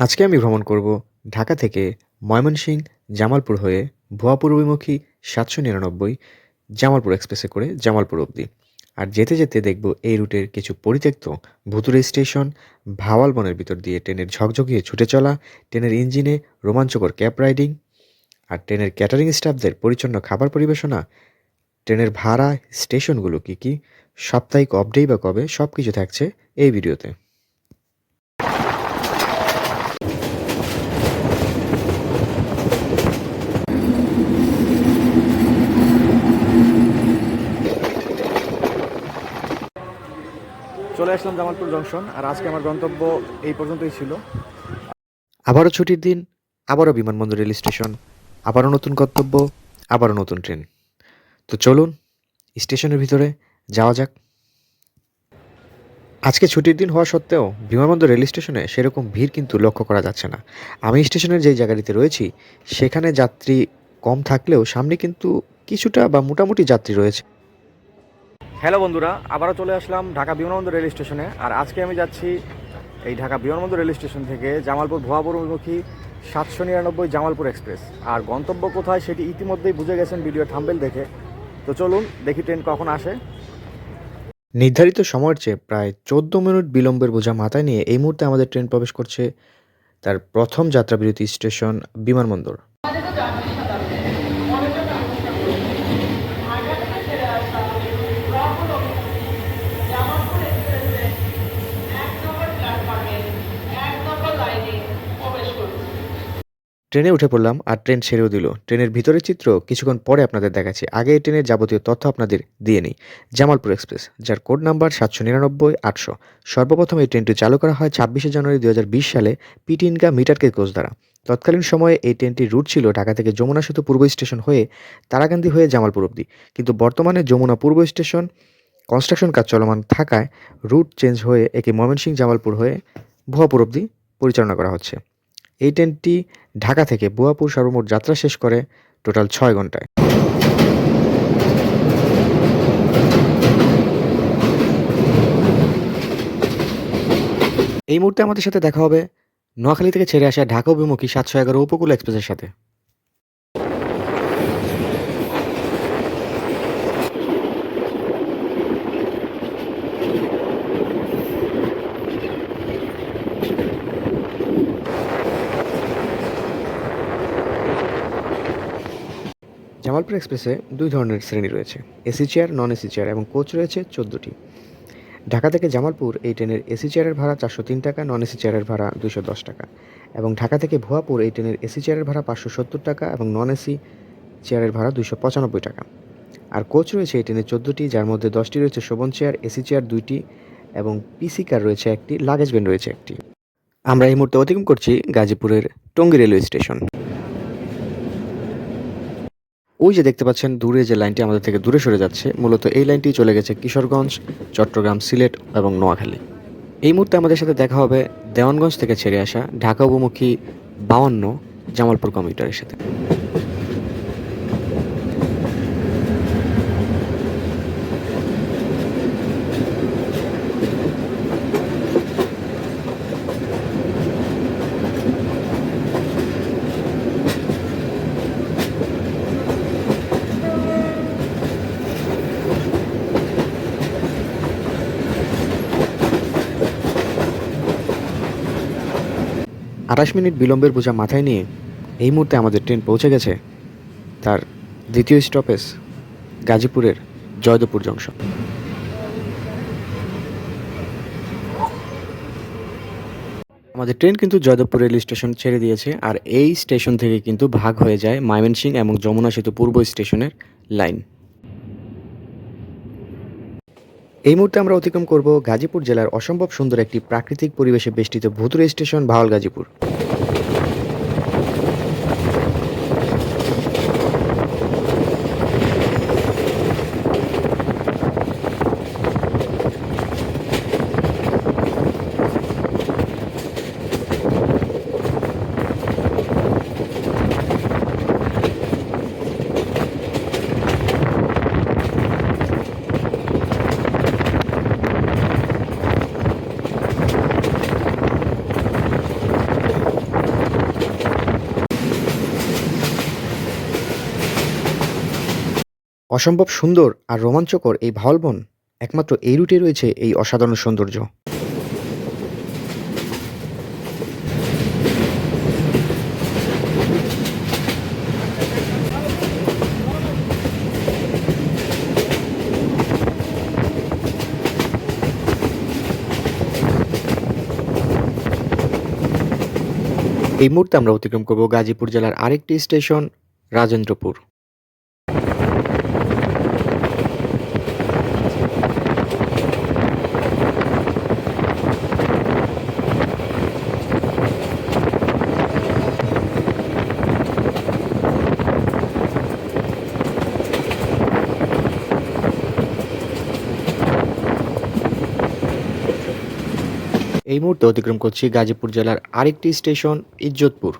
আজকে আমি ভ্রমণ করব ঢাকা থেকে ময়মনসিংহ জামালপুর হয়ে ভুয়াপুর অভিমুখী সাতশো নিরানব্বই জামালপুর এক্সপ্রেসে করে জামালপুর অবধি। আর যেতে যেতে দেখব এই রুটের কিছু পরিত্যক্ত ভুতুরে স্টেশন, ভাওয়াল বনের ভিতর দিয়ে ট্রেনের ঝকঝকিয়ে ছুটে চলা, ট্রেনের ইঞ্জিনে রোমাঞ্চকর ক্যাব রাইডিং, আর ট্রেনের ক্যাটারিং স্টাফদের পরিচ্ছন্ন খাবার পরিবেশনা, ট্রেনের ভাড়া, স্টেশনগুলো কী কী, সাপ্তাহিক অপডেই বা কবে সব কিছু থাকছে এই ভিডিওতে। চলে আসলাম জামালপুর জংশন, আর আজকে আমার গন্তব্য এই পর্যন্তই ছিল। আবারও ছুটির দিন, আবারও বিমানবন্দর রেল স্টেশন, আবারও নতুন গন্তব্য, আবারও নতুন ট্রেন। তো চলুন, স্টেশনের ভিতরে যাওয়া যাক। আজকে ছুটির দিন হওয়া সত্ত্বেও বিমানবন্দর রেল স্টেশনে সেরকম ভিড় কিন্তু লক্ষ্য করা যাচ্ছে না। আমি স্টেশনের যেই জায়গাটিতে রয়েছি, সেখানে যাত্রী কম থাকলেও সামনে কিন্তু কিছুটা বা মোটামুটি যাত্রী রয়েছে। হ্যালো বন্ধুরা, আবারও চলে আসলাম ঢাকা বিমানবন্দর রেল স্টেশনে। আর আজকে আমি যাচ্ছি এই ঢাকা বিমানবন্দর রেল স্টেশন থেকে জামালপুর ভুয়াপুর অভিমুখী সাতশো নিরানব্বই জামালপুর এক্সপ্রেস। আর গন্তব্য কোথায় সেটি ইতিমধ্যেই বুঝে গেছেন ভিডিও থাম্বেল দেখে। তো চলুন দেখি ট্রেন কখন আসে। নির্ধারিত সময়ের চেয়ে প্রায় চোদ্দ মিনিট বিলম্বের বোঝা মাথায় নিয়ে এই মুহূর্তে আমাদের ট্রেন প্রবেশ করছে তার প্রথম যাত্রাবিরতি স্টেশন বিমানবন্দর। ট্রেনে উঠে পড়লাম আর ট্রেন ছেড়েও দিল। ট্রেনের ভিতরের চিত্র কিছুক্ষণ পরে আপনাদের দেখাচ্ছি। আগে এই ট্রেনের যাবতীয় তথ্য আপনাদের দিয়ে নিই। জামালপুর এক্সপ্রেস, যার কোড নাম্বার সাতশো নিরানব্বই আটশো। সর্বপ্রথম এই ট্রেনটি চালু করা হয় ছাব্বিশে জানুয়ারি দু হাজার বিশ সালে পিটিনগা মিটারকে কোচ দ্বারা। তৎকালীন সময়ে এই ট্রেনটির রুট ছিল ঢাকা থেকে যমুনা সেতু পূর্ব স্টেশন হয়ে তারাকান্দি হয়ে জামালপুর অবধি। কিন্তু বর্তমানে যমুনা পূর্ব স্টেশন কনস্ট্রাকশন কাজ চলমান থাকায় রুট চেঞ্জ হয়ে একে ময়মনসিংহ জামালপুর হয়ে ভুয়াপুর অবধি পরিচালনা করা হচ্ছে। এই ট্রেনটি ঢাকা থেকে বুয়াপুর সর্বমোট যাত্রা শেষ করে টোটাল ছয় ঘন্টায় এই মুহূর্তে আমাদের সাথে দেখা হবে নোয়াখালী থেকে ছেড়ে আসা ঢাকা অভিমুখী সাতশো এগারো উপকূল এক্সপ্রেসের সাথে। জামালপুর এক্সপ্রেসে দুই ধরনের শ্রেণি রয়েছে, AC chair non AC chair এবং কোচ রয়েছে চোদ্দোটি। ঢাকা থেকে জামালপুর এই ট্রেনের এসি চেয়ারের ভাড়া চারশো তিন টাকা নন এসি চেয়ারের ভাড়া দুশো দশ টাকা এবং ঢাকা থেকে ভুয়াপুর এই ট্রেনের এসি চেয়ারের ভাড়া পাঁচশো সত্তর টাকা এবং নন এসি চেয়ারের ভাড়া দুশো পঁচানব্বই টাকা। আর কোচ রয়েছে এই ট্রেনের চোদ্দোটি, যার মধ্যে দশটি রয়েছে শোভন চেয়ার, এসি চেয়ার দুইটি এবং পিসি কার রয়েছে একটি লাগেজ ভ্যান রয়েছে একটি। আমরা এই মুহূর্তে অতিক্রম করছি গাজীপুরের টঙ্গী রেলওয়ে স্টেশন। ওই যে দেখতে পাচ্ছেন দূরে যে লাইনটি আমাদের থেকে দূরে সরে যাচ্ছে, মূলত এই লাইনটি চলে গেছে কিশোরগঞ্জ, চট্টগ্রাম, সিলেট এবং নোয়াখালী। এই মুহূর্তে আমাদের সাথে দেখা হবে দেওয়ানগঞ্জ থেকে ছেড়ে আসা ঢাকা উপমুখী বাউান্ন জামালপুর কমিউটারের সাথে। আঠাশ মিনিট বিলম্বের বোঝা মাথায় নিয়ে এই মুহূর্তে আমাদের ট্রেন পৌঁছে গেছে তার দ্বিতীয় স্টপেজ গাজীপুরের জয়দেবপুর জংশন। আমাদের ট্রেন কিন্তু জয়দেবপুর রেল স্টেশন ছেড়ে দিয়েছে আর এই স্টেশন থেকে কিন্তু ভাগ হয়ে যায় ময়মনসিংহ এবং যমুনা সেতু পূর্ব স্টেশনের লাইন। এই মুহূর্তে আমরা অতিক্রম করব গাজীপুর জেলার অসম্ভব সুন্দর একটি প্রাকৃতিক পরিবেশে বেষ্টিত ভুতুরে স্টেশন ভাওয়াল গাজীপুর। অসম্ভব সুন্দর আর রোমাঞ্চকর এই ভাওয়ালবন, একমাত্র এই রুটে রয়েছে এই অসাধারণ সৌন্দর্য। এই মুহূর্তে আমরা অতিক্রম করব গাজীপুর জেলার আরেকটি স্টেশন, রাজেন্দ্রপুর। এই মুহূর্তে অতিক্রম করছি গাজীপুর জেলার আরেকটি স্টেশন ইজ্জতপুর।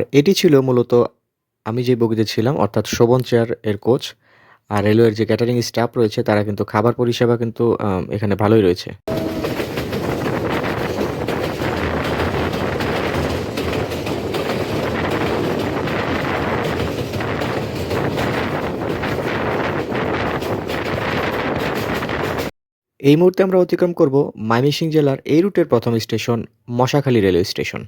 আর এটি ছিল মূলত আমি যে বগিতে ছিলাম, অর্থাৎ শোভন চেয়ারের কোচ আর রেলওয়ের যে ক্যাটারিং স্টাফ রয়েছে, তারা কিন্তু খাবার পরিষেবা কিন্তু এখানে ভালোই রয়েছে। এই মুহূর্তে আমরা অতিক্রম করব মাইমিসিং জেলার এই রুটের প্রথম স্টেশন, মশাখালী রেলওয়ে স্টেশন।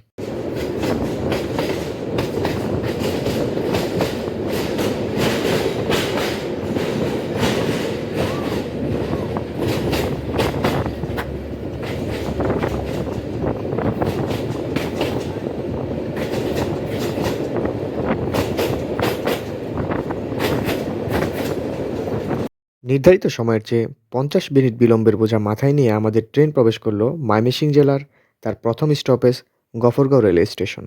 নির্ধারিত সময়ের চেয়ে পঞ্চাশ মিনিট বিলম্বের বোঝা মাথায় নিয়ে আমাদের ট্রেন প্রবেশ করল ময়মনসিংহ জেলার তার প্রথম stoppage Gafargaon railway station.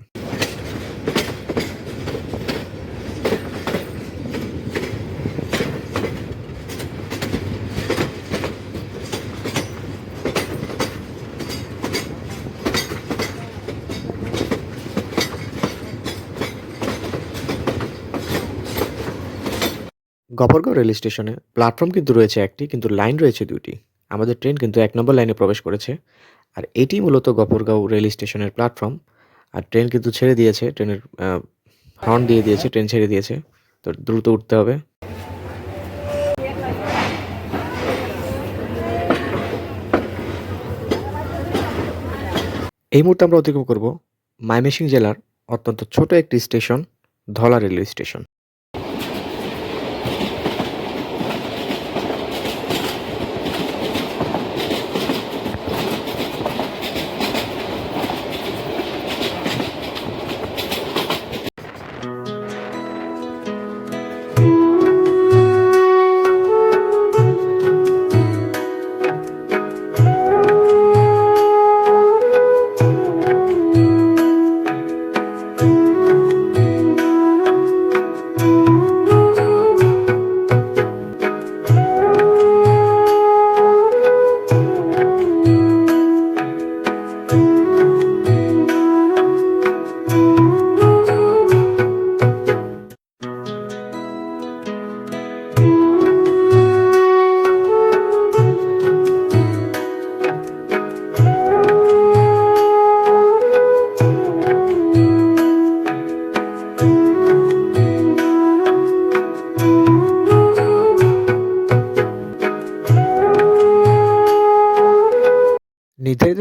Gafargaon rail স্টেশনে প্ল্যাটফর্ম কিন্তু রয়েছে একটি, কিন্তু লাইন রয়েছে দুটি আমাদের ট্রেন কিন্তু এক নম্বর লাইনে প্রবেশ করেছে। আর এটি মূলত গফরগাঁও রেল স্টেশনের প্ল্যাটফর্ম। আর ট্রেন কিন্তু ছেড়ে দিয়েছে, ট্রেনের হর্ন দিয়ে দিয়েছে, ট্রেন ছেড়ে দিয়েছে। তো দ্রুত উঠতে হবে। এই মুহূর্তে আমরা অতিক্রম করব ময়মনসিংহ জেলার অত্যন্ত ছোট একটি স্টেশন, ধলা রেলওয়ে স্টেশন।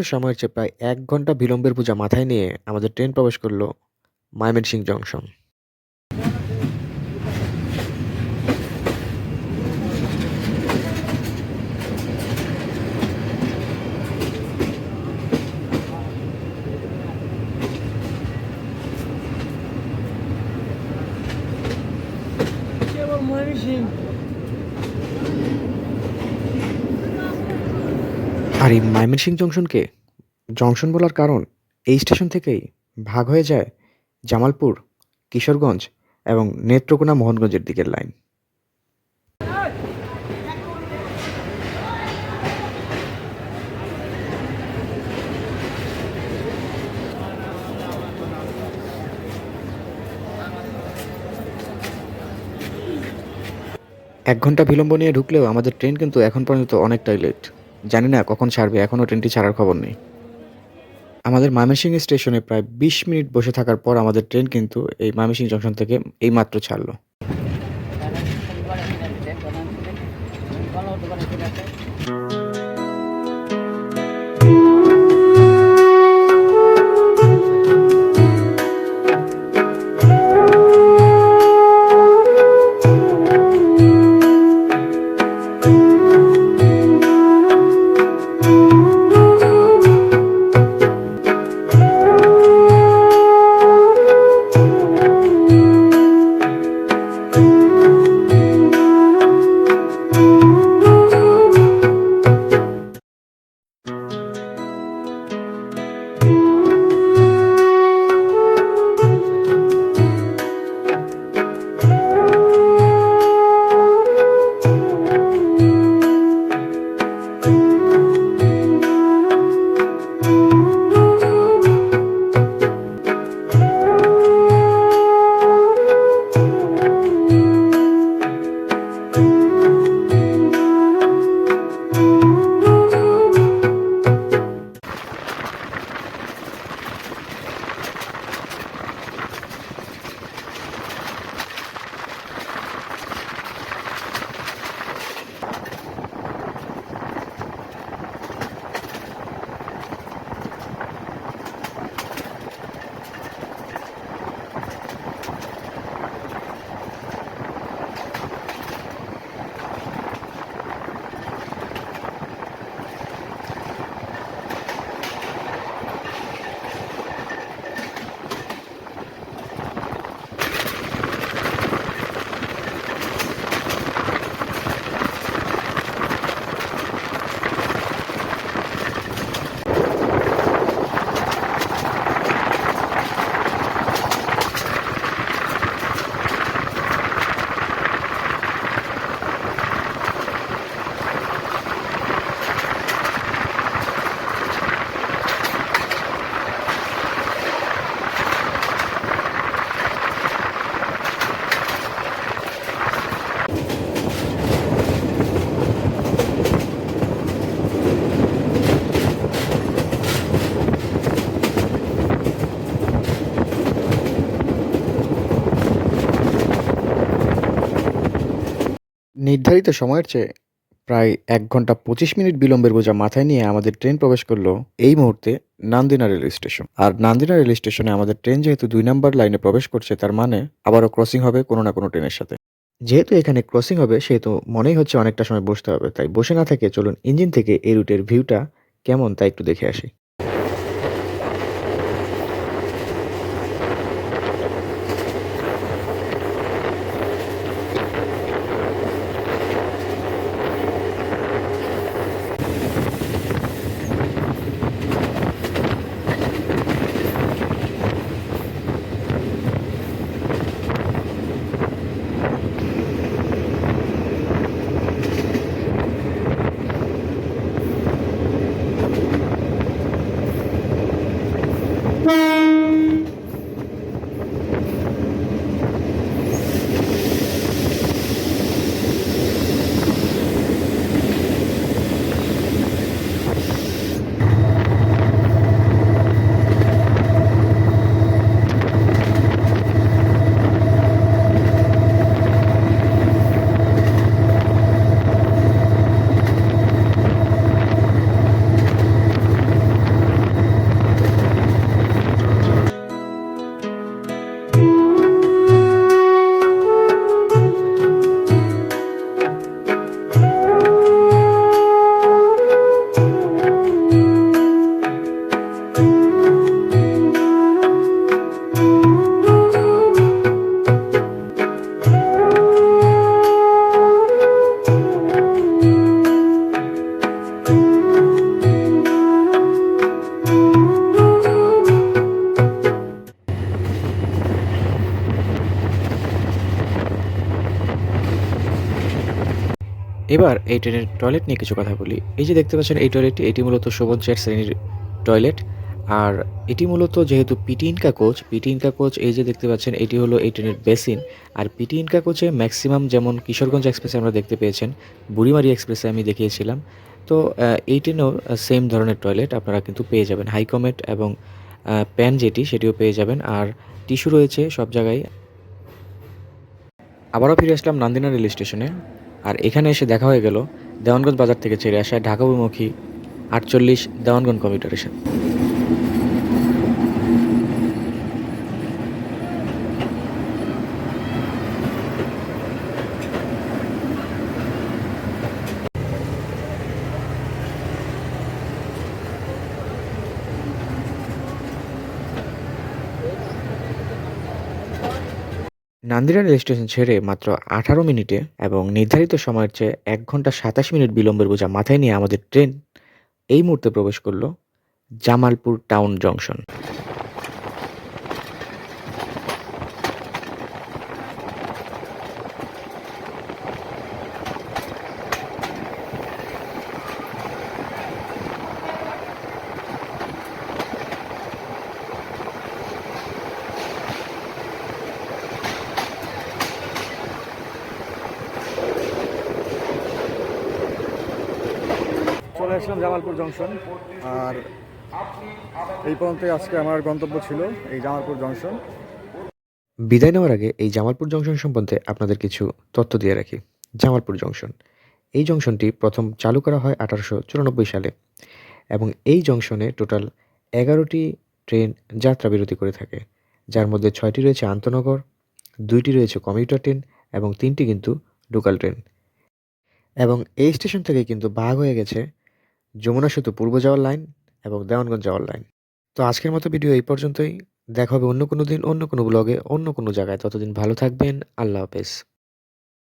সময়ের চেয়ে প্রায় এক ঘণ্টা বিলম্বের পূজা মাথায় নিয়ে আমাদের ট্রেন প্রবেশ করল ময়মনসিংহ জংশন ময়মনসিং আর এই ময়মনসিং জংশনকে জংশন বলার কারণ এই স্টেশন থেকেই ভাগ হয়ে যায় জামালপুর, কিশোরগঞ্জ এবং নেত্রকোনা মোহনগঞ্জের দিকের লাইন। এক ঘণ্টা বিলম্ব নিয়ে ঢুকলেও আমাদের ট্রেন কিন্তু এখন পর্যন্ত অনেকটাই লেট জানি না কখন ছাড়বে এখনও ট্রেনটি ছাড়ার খবর নেই। আমাদের মামেসিং স্টেশনে প্রায় বিশ মিনিট বসে থাকার পর আমাদের ট্রেন কিন্তু এই মামেসিং জংশন থেকে এইমাত্র ছাড়লো। নির্ধারিত সময়ের চেয়ে প্রায় এক ঘণ্টা পঁচিশ মিনিট বিলম্বের বোঝা মাথায় নিয়ে আমাদের ট্রেন প্রবেশ করল এই মুহূর্তে নান্দিনা রেল স্টেশন। আর নান্দিনা রেল স্টেশনে আমাদের ট্রেন যেহেতু দুই নম্বর লাইনে প্রবেশ করছে, তার মানে আবারও ক্রসিং হবে কোনো না কোনো ট্রেনের সাথে। যেহেতু এখানে ক্রসিং হবে, সেহেতু মনেই হচ্ছে অনেকটা সময় বসতে হবে। তাই বসে না থেকে চলুন ইঞ্জিন থেকে এই রুটের ভিউটা কেমন তা একটু দেখে আসি। এবার এই ট্রেনের টয়লেট নিয়ে কিছু কথা বলি। এই যে দেখতে পাচ্ছেন, এই টয়লেটটি এটি মূলত শোভন চেয়ার শ্রেণির টয়লেট। আর এটি মূলত যেহেতু PT INKA coach, PT INKA coach, এই যে দেখতে পাচ্ছেন, এটি হলো এই ট্রেনের বেসিন। আর পিটি ইনকা কোচে ম্যাক্সিমাম যেমন কিশোরগঞ্জ এক্সপ্রেসে আমরা দেখতে পেয়েছেন, বুড়িমারি এক্সপ্রেসে আমি দেখিয়েছিলাম। তো এই ট্রেনেও সেম ধরনের টয়লেট আপনারা কিন্তু পেয়ে যাবেন। হাইকমেট এবং প্যান যেটি, সেটিও পেয়ে যাবেন। আর টিস্যু রয়েছে সব জায়গায়। আবারও ফিরে আসলাম নান্দিনা রেল স্টেশনে আর এখানে এসে দেখা হয়ে গেল দেওয়ানগঞ্জ বাজার থেকে ছেড়ে আসা ঢাকা অভিমুখী আটচল্লিশ দেওয়ানগঞ্জ কমিউটারের নান্দিরা রেল স্টেশন ছেড়ে মাত্র আঠারো মিনিটে এবং নির্ধারিত সময়ের চেয়ে এক ঘণ্টা সাতাশ মিনিট বিলম্বের বোঝা মাথায় নিয়ে আমাদের ট্রেন এই মুহূর্তে প্রবেশ করল জামালপুর টাউন জংশন চলে আসলাম জামালপুর জংশন। আর এই পর্যন্তই আজকে আমার গন্তব্য ছিল এই জামালপুর জংশন। বিদায় নেওয়ার আগে এই জামালপুর জংশন সম্বন্ধে আপনাদের কিছু তথ্য দিয়ে রাখি। জামালপুর জংশন। এই জংশনটি প্রথম চালু করা হয় আঠারোশো চুরানব্বই সালে এবং এই জংশনে টোটাল এগারোটি ট্রেন যাত্রা বিরতি করে থাকে। যার মধ্যে ছয়টি রয়েছে আন্তনগর, দুইটি রয়েছে কমিউটার ট্রেন এবং তিনটি কিন্তু লোকাল ট্রেন। এবং এই স্টেশন থেকে কিন্তু ভাগ হয়ে গেছে যমুনা সেতু পূর্ব যাওয়ার লাইন এবং দেওয়ানগঞ্জ যাওয়ার লাইন। তো আজকের মতো ভিডিও এই পর্যন্তই। দেখা হবে অন্য কোনো দিন, অন্য কোনো ব্লগে অন্য কোনো জায়গায়। ততদিন ভালো থাকবেন। আল্লাহ হাফেজ।